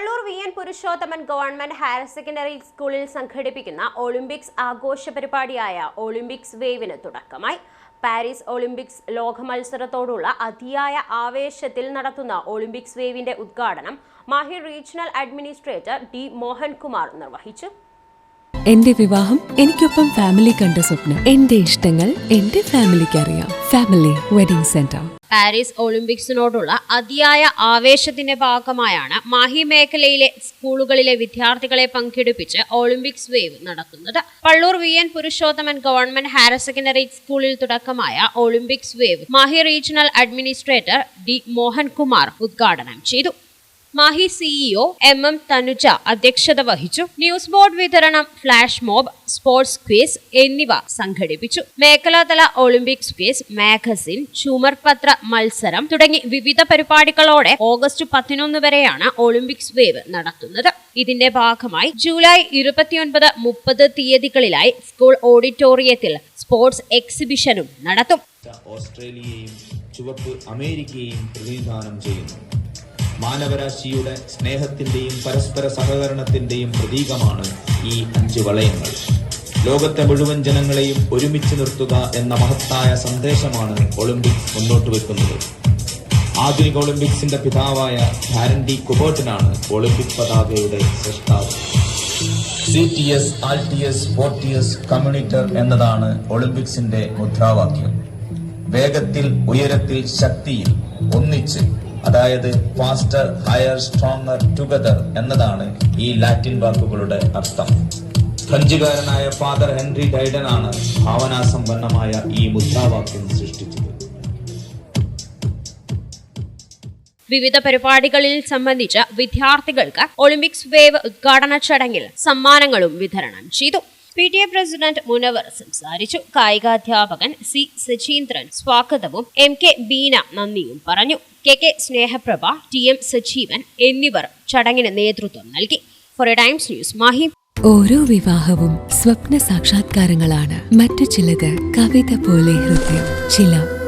Pallur V N Purushothaman government higher secondary സ്കൂളിൽ സംഘടിപ്പിക്കുന്ന Olympics ആഘോഷ പരിപാടിയായ ഒളിമ്പിക്സ് വേവിന് തുടക്കമായി. പാരീസ് ഒളിമ്പിക്സ് ലോക മത്സരത്തോടുള്ള അതിയായ ആവേശത്തിൽ നടത്തുന്ന ഒളിമ്പിക്സ് വേവിന്റെ ഉദ്ഘാടനം Mahe regional administrator D Mohankumar നിർവഹിച്ചു. എന്റെ വിവാഹം എനിക്കൊപ്പം ഫാമിലി കണ്ട സ്വപ്നം. എന്റെ ഇഷ്ടങ്ങൾ എന്റെ ഫാമിലിക്ക് അറിയാം ഫാമിലി വെഡിംഗ് സെന്റർ. പാരീസ് ഒളിമ്പിക്സിനോടുള്ള അതിയായ ആവേശത്തിന്റെ ഭാഗമായാണ് മാഹി മേഖലയിലെ സ്കൂളുകളിലെ വിദ്യാർത്ഥികളെ പങ്കെടുപ്പിച്ച് ഒളിമ്പിക്സ് വേവ് നടക്കുന്നത്. Pallur V N Purushothaman government higher secondary സ്കൂളിൽ തുടക്കമായ Olympics wave Mahe regional administrator D Mohankumar ഉദ്ഘാടനം ചെയ്തു. Mahe CEO M M Thanuja അധ്യക്ഷത വഹിച്ചു. ന്യൂസ് ബോർഡ് വിതരണം ഫ്ലാഷ് മോബ് സ്പോർട്സ് ക്വിസ് എന്നിവ സംഘടിപ്പിച്ചു. മേഖലാതല ഒളിമ്പിക്സ് ക്വിസ് മാഗസിൻ ചുമർപത്ര മത്സരം തുടങ്ങി വിവിധ പരിപാടികളോടെ ഓഗസ്റ്റ് പതിനൊന്ന് വരെയാണ് ഒളിമ്പിക്സ് വേവ് നടത്തുന്നത്. ഇതിന്റെ ഭാഗമായി ജൂലൈ ഇരുപത്തിയൊൻപത് മുപ്പത് തീയതികളിലായി സ്കൂൾ ഓഡിറ്റോറിയത്തിൽ സ്പോർട്സ് എക്സിബിഷനും നടത്തും. ഓസ്ട്രേലിയയും ചുവപ്പ് അമേരിക്കയും പ്രതിനിധാനം ചെയ്യുന്നു. മാനവരാശിയുടെ സ്നേഹത്തിന്റെയും പരസ്പര സഹകരണത്തിന്റെയും പ്രതീകമാണ് ഈ അഞ്ച് വളയങ്ങൾ. ലോകത്തെ മുഴുവൻ ജനങ്ങളെയും ഒരുമിച്ച് നിർത്തുക എന്ന മഹത്തായ സന്ദേശമാണ് ഒളിമ്പിക്സ് മുന്നോട്ട് വെക്കുന്നത്. ആധുനിക ഒളിമ്പിക്സിന്റെ പിതാവായ ഹാരൻഡി കുബോട്ടിനാണ് ഒളിമ്പിക് പതാകയുടെ സൃഷ്ടാവ്. സി ടി എസ് ആർ ടി എസ് ഫോർട്ടിയസ് കമ്മ്യൂണിറ്റർ എന്നതാണ് ഒളിമ്പിക്സിന്റെ മുദ്രാവാക്യം. വേഗത്തിൽ ഉയരത്തിൽ ശക്തിയിൽ ഒന്നിച്ച് അതായത് ഫാസ്റ്റർ ഹയർ സ്ട്രോങ്ങർ ടുഗദർ എന്നതാണ് ഈ ലാറ്റിൻ വാക്കുകളുടെ അർത്ഥം. ഫ്രഞ്ചുകാരനായ ഫാദർ ഹെൻറി ഡൈഡൻ ആണ് ഭാവനാസമ്പന്നമായ ഈ മുദ്രാവാക്യം സൃഷ്ടിച്ചത്. വിവിധ പരിപാടികളിൽ സംബന്ധിച്ച വിദ്യാർത്ഥികൾക്ക് ഒളിമ്പിക്സ് വേവ് ഉദ്ഘാടന ചടങ്ങിൽ സമ്മാനങ്ങളും വിതരണം ചെയ്തു. P T A president Munavar സംസാരിച്ചു. കായികാധ്യാപകൻ സി സചീന്ദ്രൻ സ്വാഗതവും എം കെ ബീന നന്ദിയും പറഞ്ഞു. K K Snehaprabha T M Sajeevan എന്നിവർ ചടങ്ങിന് നേതൃത്വം നൽകി. Four times news Mahe. ഓരോ വിവാഹവും സ്വപ്ന സാക്ഷാത്കാരങ്ങളാണ്. മറ്റു ചിലത് കവിത പോലെ ഹൃദയം. ചില